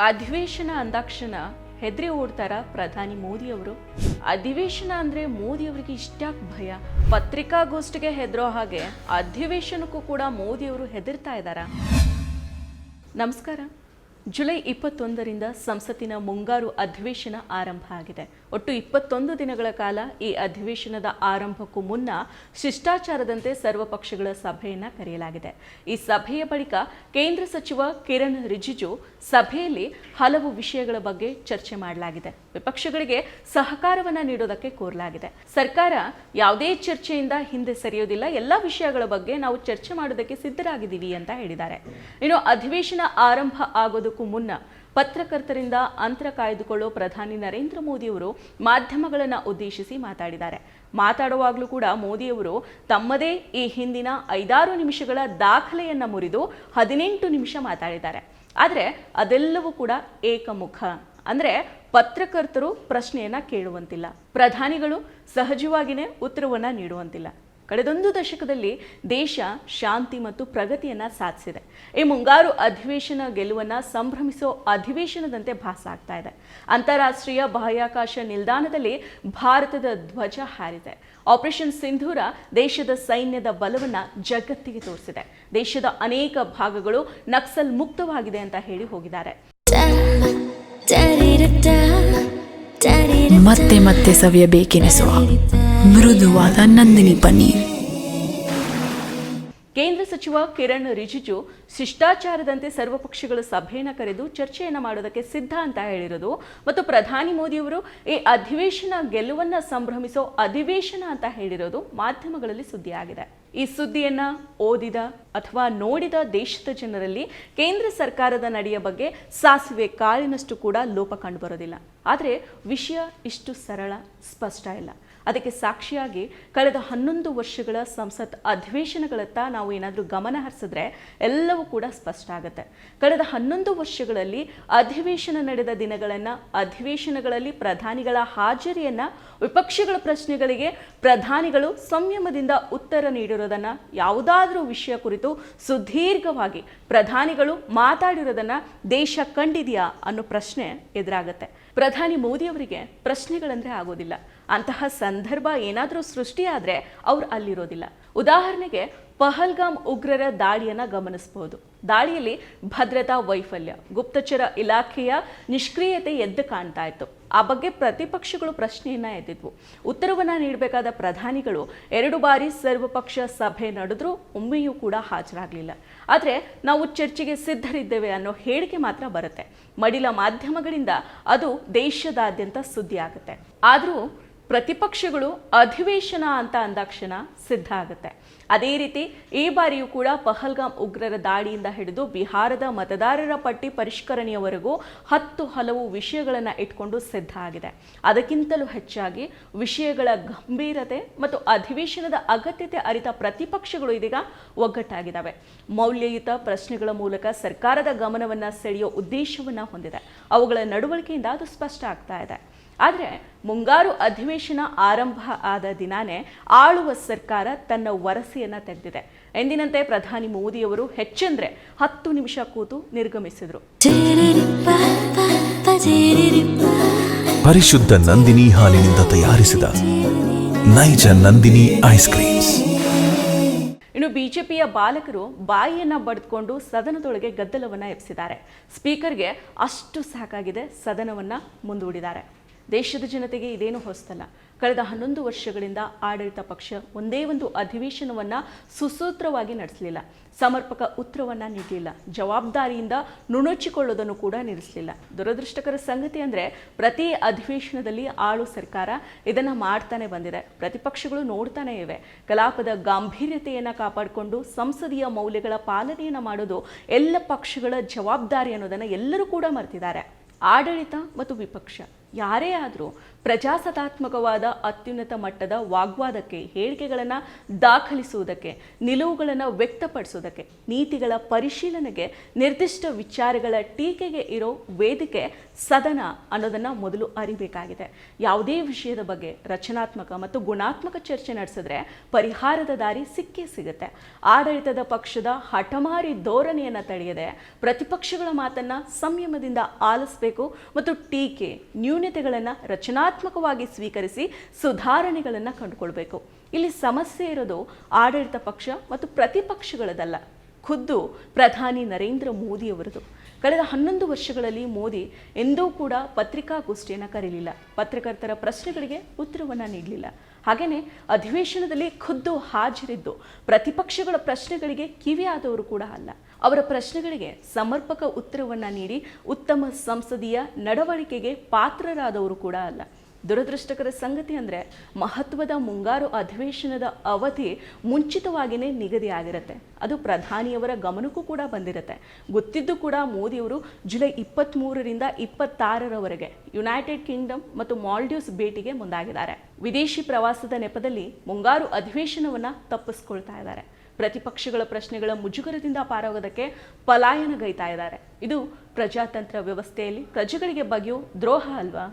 ಅಧಿವೇಶನ ಅಂದಾಕ್ಷಣ ಹೆದರಿ ಓಡ್ತಾರ ಪ್ರಧಾನಿ ಮೋದಿಯವರು. ಅಧಿವೇಶನ ಅಂದ್ರೆ ಮೋದಿಯವರಿಗೆ ಇಷ್ಟಾಕ್ ಭಯ. ಪತ್ರಿಕಾಗೋಷ್ಠಿಗೆ ಹೆದರೋ ಹಾಗೆ ಅಧಿವೇಶನಕ್ಕೂ ಕೂಡ ಮೋದಿಯವರು ಹೆದರ್ತಾ ಇದ್ದಾರಾ ನಮಸ್ಕಾರ. ಜುಲೈ ಇಪ್ಪತ್ತೊಂದರಿಂದ ಸಂಸತ್ತಿನ ಮುಂಗಾರು ಅಧಿವೇಶನ ಆರಂಭ ಆಗಿದೆ. ಒಟ್ಟು ಇಪ್ಪತ್ತೊಂದು ದಿನಗಳ ಕಾಲ ಈ ಅಧಿವೇಶನದ ಆರಂಭಕ್ಕೂ ಮುನ್ನ ಶಿಷ್ಟಾಚಾರದಂತೆ ಸರ್ವ ಪಕ್ಷಗಳ ಸಭೆಯನ್ನ ಕರೆಯಲಾಗಿದೆ. ಈ ಸಭೆಯ ಬಳಿಕ ಕೇಂದ್ರ ಸಚಿವ ಕಿರಣ್ ರಿಜಿಜು ಸಭೆಯಲ್ಲಿ ಹಲವು ವಿಷಯಗಳ ಬಗ್ಗೆ ಚರ್ಚೆ ಮಾಡಲಾಗಿದೆ. ವಿಪಕ್ಷಗಳಿಗೆ ಸಹಕಾರವನ್ನ ನೀಡೋದಕ್ಕೆ ಕೋರಲಾಗಿದೆ. ಸರ್ಕಾರ ಯಾವುದೇ ಚರ್ಚೆಯಿಂದ ಹಿಂದೆ ಸರಿಯೋದಿಲ್ಲ. ಎಲ್ಲ ವಿಷಯಗಳ ಬಗ್ಗೆ ನಾವು ಚರ್ಚೆ ಮಾಡೋದಕ್ಕೆ ಸಿದ್ಧರಾಗಿದ್ದೀವಿ ಅಂತ ಹೇಳಿದ್ದಾರೆ. ಇನ್ನು ಅಧಿವೇಶನ ಆರಂಭ ಮುನ್ನ ಪತ್ರಕರ್ತರಿಂದ ಅಂತರ ಕಾಯ್ದುಕೊಳ್ಳೋ ಪ್ರಧಾನಿ ನರೇಂದ್ರ ಮೋದಿಯವರು ಮಾಧ್ಯಮಗಳನ್ನು ಉದ್ದೇಶಿಸಿ ಮಾತಾಡಿದ್ದಾರೆ. ಮಾತಾಡುವಾಗಲೂ ಕೂಡ ಮೋದಿಯವರು ತಮ್ಮದೇ ಈ ಹಿಂದಿನ ಐದಾರು ನಿಮಿಷಗಳ ದಾಖಲೆಯನ್ನ ಮುರಿದು ಹದಿನೆಂಟು ನಿಮಿಷ ಮಾತಾಡಿದ್ದಾರೆ. ಆದರೆ ಅದೆಲ್ಲವೂ ಕೂಡ ಏಕಮುಖ. ಅಂದ್ರೆ ಪತ್ರಕರ್ತರು ಪ್ರಶ್ನೆಯನ್ನ ಕೇಳುವಂತಿಲ್ಲ. ಪ್ರಧಾನಿಗಳು ಸಹಜವಾಗಿಯೇ ಉತ್ತರವನ್ನ ನೀಡುವಂತಿಲ್ಲ. ಕಳೆದೊಂದು ದಶಕದಲ್ಲಿ ದೇಶ ಶಾಂತಿ ಮತ್ತು ಪ್ರಗತಿಯನ್ನ ಸಾಧಿಸಿದೆ. ಈ ಮುಂಗಾರು ಅಧಿವೇಶನ ಗೆಲುವನ್ನ ಸಂಭ್ರಮಿಸೋ ಅಧಿವೇಶನದಂತೆ ಭಾಸ ಆಗ್ತಾ ಇದೆ. ಅಂತಾರಾಷ್ಟ್ರೀಯ ಬಾಹ್ಯಾಕಾಶ ನಿಲ್ದಾಣದಲ್ಲಿ ಭಾರತದ ಧ್ವಜ ಹಾರಿದೆ. ಆಪರೇಷನ್ ಸಿಂಧೂರ ದೇಶದ ಸೈನ್ಯದ ಬಲವನ್ನ ಜಗತ್ತಿಗೆ ತೋರಿಸಿದೆ. ದೇಶದ ಅನೇಕ ಭಾಗಗಳು ನಕ್ಸಲ್ ಮುಕ್ತವಾಗಿದೆ ಅಂತ ಹೇಳಿ ಹೋಗಿದ್ದಾರೆ. ಮತ್ತೆ ಸವಿಯಬೇಕೆನಿಸುವ ಮೃದುವಾದ ನಂದಿನಿ ಪನ್ನೀರ್. ಕೇಂದ್ರ ಸಚಿವ ಕಿರಣ್ ರಿಜಿಜು ಶಿಷ್ಟಾಚಾರದಂತೆ ಸರ್ವಪಕ್ಷಗಳ ಸಭೆಯನ್ನು ಕರೆದು ಚರ್ಚೆಯನ್ನು ಮಾಡೋದಕ್ಕೆ ಸಿದ್ಧ ಅಂತ ಹೇಳಿರೋದು ಮತ್ತು ಪ್ರಧಾನಿ ಮೋದಿಯವರು ಈ ಅಧಿವೇಶನ ಗೆಲುವನ್ನು ಸಂಭ್ರಮಿಸೋ ಅಧಿವೇಶನ ಅಂತ ಹೇಳಿರೋದು ಮಾಧ್ಯಮಗಳಲ್ಲಿ ಸುದ್ದಿಯಾಗಿದೆ. ಈ ಸುದ್ದಿಯನ್ನ ಓದಿದ ಅಥವಾ ನೋಡಿದ ದೇಶದ ಜನರಲ್ಲಿ ಕೇಂದ್ರ ಸರ್ಕಾರದ ನಡೆಯ ಬಗ್ಗೆ ಸಾಸಿವೆ ಕಾಳಿನಷ್ಟು ಕೂಡ ಲೋಪ ಕಂಡುಬರೋದಿಲ್ಲ ಆದರೆ ವಿಷಯ ಇಷ್ಟು ಸರಳ, ಸ್ಪಷ್ಟ ಇಲ್ಲ. ಅದಕ್ಕೆ ಸಾಕ್ಷಿಯಾಗಿ ಕಳೆದ ಹನ್ನೊಂದು ವರ್ಷಗಳ ಸಂಸತ್ ಅಧಿವೇಶನಗಳತ್ತ ನಾವು ಏನಾದರೂ ಗಮನ ಹರಿಸಿದ್ರೆ ಎಲ್ಲವೂ ಕೂಡ ಸ್ಪಷ್ಟ ಆಗುತ್ತೆ. ಕಳೆದ ಹನ್ನೊಂದು ವರ್ಷಗಳಲ್ಲಿ ಅಧಿವೇಶನ ನಡೆದ ದಿನಗಳನ್ನು ಅಧಿವೇಶನಗಳಲ್ಲಿ ಪ್ರಧಾನಿಗಳ ಹಾಜರಿಯನ್ನು ವಿಪಕ್ಷಗಳ ಪ್ರಶ್ನೆಗಳಿಗೆ ಪ್ರಧಾನಿಗಳು ಸಂಯಮದಿಂದ ಉತ್ತರ ನೀಡಿರೋದನ್ನು ಯಾವುದಾದರೂ ವಿಷಯ ಕುರಿತು ಸುದೀರ್ಘವಾಗಿ ಪ್ರಧಾನಿಗಳು ಮಾತಾಡಿರೋದನ್ನು ದೇಶ ಕಂಡಿದೆಯಾ ಅನ್ನೋ ಪ್ರಶ್ನೆ ಎದುರಾಗುತ್ತೆ. ಪ್ರಧಾನಿ ಮೋದಿಯವರಿಗೆ ಪ್ರಶ್ನೆಗಳಂದರೆ ಆಗೋದಿಲ್ಲ. ಅಂತಹ ಸಂದರ್ಭ ಏನಾದರೂ ಸೃಷ್ಟಿಯಾದರೆ ಅವ್ರು ಅಲ್ಲಿರೋದಿಲ್ಲ. ಉದಾಹರಣೆಗೆ ಪಹಲ್ಗಾಮ್ ಉಗ್ರರ ದಾಳಿಯನ್ನು ಗಮನಿಸಬಹುದು ದಾಳಿಯಲ್ಲಿ ಭದ್ರತಾ ವೈಫಲ್ಯ, ಗುಪ್ತಚರ ಇಲಾಖೆಯ ನಿಷ್ಕ್ರಿಯತೆ ಎದ್ದು ಕಾಣ್ತಾ ಇತ್ತು. ಆ ಬಗ್ಗೆ ಪ್ರತಿಪಕ್ಷಗಳು ಪ್ರಶ್ನೆಯನ್ನ ಎದ್ದಿದ್ವು ಉತ್ತರವನ್ನ ನೀಡಬೇಕಾದ ಪ್ರಧಾನಿಗಳು ಎರಡು ಬಾರಿ ಸರ್ವಪಕ್ಷ ಸಭೆ ನಡೆದ್ರೂ ಒಮ್ಮೆಯೂ ಕೂಡ ಹಾಜರಾಗಲಿಲ್ಲ. ಆದರೆ ನಾವು ಚರ್ಚೆಗೆ ಸಿದ್ಧರಿದ್ದೇವೆ ಅನ್ನೋ ಹೇಳಿಕೆ ಮಾತ್ರ ಬರುತ್ತೆ. ಮಡಿಲ ಮಾಧ್ಯಮಗಳಿಂದ ಅದು ದೇಶದಾದ್ಯಂತ ಸುದ್ದಿ ಆಗುತ್ತೆ ಆದರೂ ಪ್ರತಿಪಕ್ಷಗಳು ಅಧಿವೇಶನ ಅಂತ ಅಂದಾಕ್ಷಣ ಸಿದ್ಧ ಆಗುತ್ತೆ. ಅದೇ ರೀತಿ ಈ ಬಾರಿಯೂ ಕೂಡ ಪಹಲ್ಗಾಮ್ ಉಗ್ರರ ದಾಳಿಯಿಂದ ಹಿಡಿದು ಬಿಹಾರದ ಮತದಾರರ ಪಟ್ಟಿ ಪರಿಷ್ಕರಣೆಯವರೆಗೂ ಹತ್ತು ಹಲವು ವಿಷಯಗಳನ್ನು ಇಟ್ಕೊಂಡು ಸಿದ್ಧ ಆಗಿದೆ. ಅದಕ್ಕಿಂತಲೂ ಹೆಚ್ಚಾಗಿ ವಿಷಯಗಳ ಗಂಭೀರತೆ ಮತ್ತು ಅಧಿವೇಶನದ ಅಗತ್ಯತೆ ಅರಿತ ಪ್ರತಿಪಕ್ಷಗಳು ಇದೀಗ ಒಗ್ಗಟ್ಟಾಗಿದ್ದಾವೆ. ಮೌಲ್ಯಯುತ ಪ್ರಶ್ನೆಗಳ ಮೂಲಕ ಸರ್ಕಾರದ ಗಮನವನ್ನು ಸೆಳೆಯೋ ಉದ್ದೇಶವನ್ನು ಹೊಂದಿದೆ. ಅವುಗಳ ನಡವಳಿಕೆಯಿಂದ ಅದು ಸ್ಪಷ್ಟ ಆಗ್ತಾ ಇದೆ. ಆದರೆ ಮುಂಗಾರು ಅಧಿವೇಶನ ಆರಂಭ ಆದ ದಿನಾನೇ ಆಳುವ ಸರ್ಕಾರ ತನ್ನ ವರಸೆಯನ್ನು ತೆಗೆದಿದೆ. ಎಂದಿನಂತೆ ಪ್ರಧಾನಿ ಮೋದಿಯವರು ಹೆಚ್ಚೆಂದ್ರೆ ಹತ್ತು ನಿಮಿಷ ಕೂತು ನಿರ್ಗಮಿಸಿದರು. ಪರಿಶುದ್ಧ ನಂದಿನಿ ಹಾಲಿನಿಂದ ತಯಾರಿಸಿದ ನೈಜ ನಂದಿನಿ ಐಸ್ ಕ್ರೀಮ್ಸ್. ಇನ್ನು ಬಿಜೆಪಿಯ ಬಾಲಕರು ಬಾಯಿಯನ್ನ ಬಡಿದುಕೊಂಡು ಸದನದೊಳಗೆ ಗದ್ದಲವನ್ನ ಎಬ್ಸಿದ್ದಾರೆ. ಸ್ಪೀಕರ್ಗೆ ಅಷ್ಟು ಸಾಕಾಗಿದೆ ಸದನವನ್ನ ಮುಂದೂಡಿದ್ದಾರೆ. ದೇಶದ ಜನತೆಗೆ ಇದೇನು ಹೊಸತಲ್ಲ. ಕಳೆದ ಹನ್ನೊಂದು ವರ್ಷಗಳಿಂದ ಆಡಳಿತ ಪಕ್ಷ ಒಂದೇ ಒಂದು ಅಧಿವೇಶನವನ್ನು ಸುಸೂತ್ರವಾಗಿ ನಡೆಸಲಿಲ್ಲ. ಸಮರ್ಪಕ ಉತ್ತರವನ್ನು ನೀಡಲಿಲ್ಲ. ಜವಾಬ್ದಾರಿಯಿಂದ ನುಣುಚಿಕೊಳ್ಳೋದನ್ನು ಕೂಡ ನಿಲ್ಲಿಸಲಿಲ್ಲ. ದುರದೃಷ್ಟಕರ ಸಂಗತಿ ಅಂದರೆ ಪ್ರತಿ ಅಧಿವೇಶನದಲ್ಲಿ ಆಳು ಸರ್ಕಾರ ಇದನ್ನು ಮಾಡ್ತಾನೆ ಬಂದಿದೆ. ಪ್ರತಿಪಕ್ಷಗಳು ನೋಡ್ತಾನೆ ಇವೆ. ಕಲಾಪದ ಗಾಂಭೀರ್ಯತೆಯನ್ನು ಕಾಪಾಡಿಕೊಂಡು ಸಂಸದೀಯ ಮೌಲ್ಯಗಳ ಪಾಲನೆಯನ್ನು ಮಾಡೋದು ಎಲ್ಲ ಪಕ್ಷಗಳ ಜವಾಬ್ದಾರಿ ಅನ್ನೋದನ್ನು ಎಲ್ಲರೂ ಕೂಡ ಮರೆತಿದ್ದಾರೆ. ಆಡಳಿತ ಮತ್ತು ವಿಪಕ್ಷ. ಯಾರೇ ಆದರೂ ಪ್ರಜಾಸತ್ತಾತ್ಮಕವಾದ ಅತ್ಯುನ್ನತ ಮಟ್ಟದ ವಾಗ್ವಾದಕ್ಕೆ, ಹೇಳಿಕೆಗಳನ್ನು ದಾಖಲಿಸುವುದಕ್ಕೆ, ನಿಲುವುಗಳನ್ನು ವ್ಯಕ್ತಪಡಿಸುವುದಕ್ಕೆ, ನೀತಿಗಳ ಪರಿಶೀಲನೆಗೆ ನಿರ್ದಿಷ್ಟ ವಿಚಾರಗಳ ಟೀಕೆಗೆ ಇರೋ ವೇದಿಕೆ ಸದನ ಅನ್ನೋದನ್ನು ಮೊದಲು ಅರಿಬೇಕಾಗಿದೆ. ಯಾವುದೇ ವಿಷಯದ ಬಗ್ಗೆ ರಚನಾತ್ಮಕ ಮತ್ತು ಗುಣಾತ್ಮಕ ಚರ್ಚೆ ನಡೆಸಿದ್ರೆ ಪರಿಹಾರದ ದಾರಿ ಸಿಕ್ಕೇ ಸಿಗುತ್ತೆ. ಆಡಳಿತದ ಪಕ್ಷದ ಹಠಮಾರಿ ಧೋರಣೆಯನ್ನು ತಡೆಯದೆ ಪ್ರತಿಪಕ್ಷಗಳ ಮಾತನ್ನ ಸಂಯಮದಿಂದ ಆಲಿಸಬೇಕು ಮತ್ತು ಟೀಕೆ ನ್ಯೂನತೆಗಳನ್ನು ರಚನಾತ್ಮಕವಾಗಿ ಸ್ವೀಕರಿಸಿ ಸುಧಾರಣೆಗಳನ್ನು ಕಂಡುಕೊಳ್ಬೇಕು. ಇಲ್ಲಿ ಸಮಸ್ಯೆ ಇರೋದು ಆಡಳಿತ ಪಕ್ಷ ಮತ್ತು ಪ್ರತಿಪಕ್ಷಗಳದಲ್ಲ, ಖುದ್ದು ಪ್ರಧಾನಿ ನರೇಂದ್ರ ಮೋದಿಯವರದು. ಕಳೆದ ಹನ್ನೊಂದು ವರ್ಷಗಳಲ್ಲಿ ಮೋದಿ ಎಂದೂ ಕೂಡ ಪತ್ರಿಕಾಗೋಷ್ಠಿಯನ್ನು ಕರೀಲಿಲ್ಲ. ಪತ್ರಕರ್ತರ ಪ್ರಶ್ನೆಗಳಿಗೆ ಉತ್ತರವನ್ನು ನೀಡಲಿಲ್ಲ. ಹಾಗೆಯೇ ಅಧಿವೇಶನದಲ್ಲಿ ಖುದ್ದು ಹಾಜರಿದ್ದು ಪ್ರತಿಪಕ್ಷಗಳ ಪ್ರಶ್ನೆಗಳಿಗೆ ಕಿವಿಯಾದವರು ಕೂಡ ಅಲ್ಲ. ಅವರ ಪ್ರಶ್ನೆಗಳಿಗೆ ಸಮರ್ಪಕ ಉತ್ತರವನ್ನು ನೀಡಿ ಉತ್ತಮ ಸಂಸದೀಯ ನಡವಳಿಕೆಗೆ ಪಾತ್ರರಾದವರು ಕೂಡ ಅಲ್ಲ. ದುರದೃಷ್ಟಕರ ಸಂಗತಿ ಅಂದರೆ ಮಹತ್ವದ ಮುಂಗಾರು ಅಧಿವೇಶನದ ಅವಧಿ ಮುಂಚಿತವಾಗಿಯೇ ನಿಗದಿಯಾಗಿರುತ್ತೆ. ಅದು ಪ್ರಧಾನಿಯವರ ಗಮನಕ್ಕೂ ಕೂಡ ಬಂದಿರುತ್ತೆ. ಗೊತ್ತಿದ್ದು ಕೂಡ ಮೋದಿಯವರು ಜುಲೈ ಇಪ್ಪತ್ತ್ಮೂರರಿಂದ ಇಪ್ಪತ್ತಾರರವರೆಗೆ ಯುನೈಟೆಡ್ ಕಿಂಗ್ಡಮ್ ಮತ್ತು ಮಾಲ್ಡೀವ್ಸ್ ಭೇಟಿಗೆ ಮುಂದಾಗಿದ್ದಾರೆ. ವಿದೇಶಿ ಪ್ರವಾಸದ ನೆಪದಲ್ಲಿ ಮುಂಗಾರು ಅಧಿವೇಶನವನ್ನು ತಪ್ಪಿಸ್ಕೊಳ್ತಾ ಇದ್ದಾರೆ. ಪ್ರತಿಪಕ್ಷಗಳ ಪ್ರಶ್ನೆಗಳ ಮುಜುಗರದಿಂದ ಪಾರಾಗೋದಕ್ಕೆ ಪಲಾಯನಗೈತಾ ಇದ್ದಾರೆ. ಇದು ಪ್ರಜಾತಂತ್ರ ವ್ಯವಸ್ಥೆಯಲ್ಲಿ ಪ್ರಜೆಗಳಿಗೆ ಬಗೆಯೋ ದ್ರೋಹ ಅಲ್ವಾ?